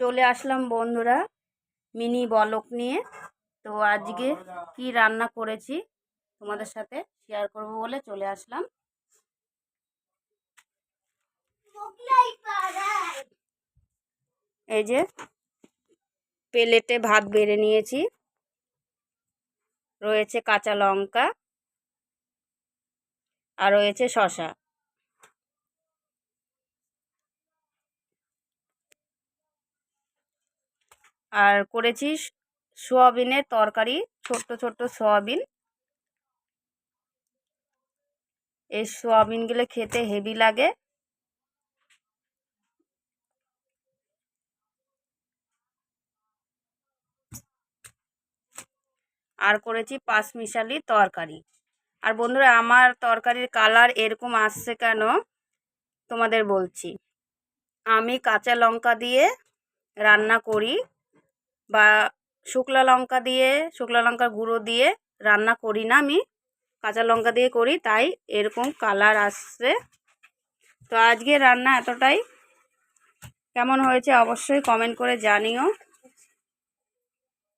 চলে আসলাম বন্ধুরা, মিনি বলক নিয়ে। তো আজকে কি রান্না করেছি তোমাদের সাথে শেয়ার করব বলে চলে আসলাম। এই যে প্লেটে ভাত বেড়ে নিয়েছি, রয়েছে কাঁচা লঙ্কা আর রয়েছে শশা আর করেছি সোয়াবিনের তরকারি, ছোট্ট ছোট্ট সোয়াবিন। এই সোয়াবিনগুলো খেতে হেভি লাগে। আর করেছি পাঁচ মিশালি তরকারি। আর বন্ধুরা, আমার তরকারির কালার এরকম আসছে কেন? তোমাদের বলছি। আমি কাঁচা লঙ্কা দিয়ে রান্না করি। বা শুকনো লঙ্কা দিয়ে শুকনো লঙ্কার গুঁড়ো দিয়ে রান্না করি না আমি। কাঁচা লঙ্কা দিয়ে করি, তাই এরকম কালার আসছে। তো আজকে রান্না এতটাই। কেমন হয়েছে অবশ্যই কমেন্ট করে জানিও।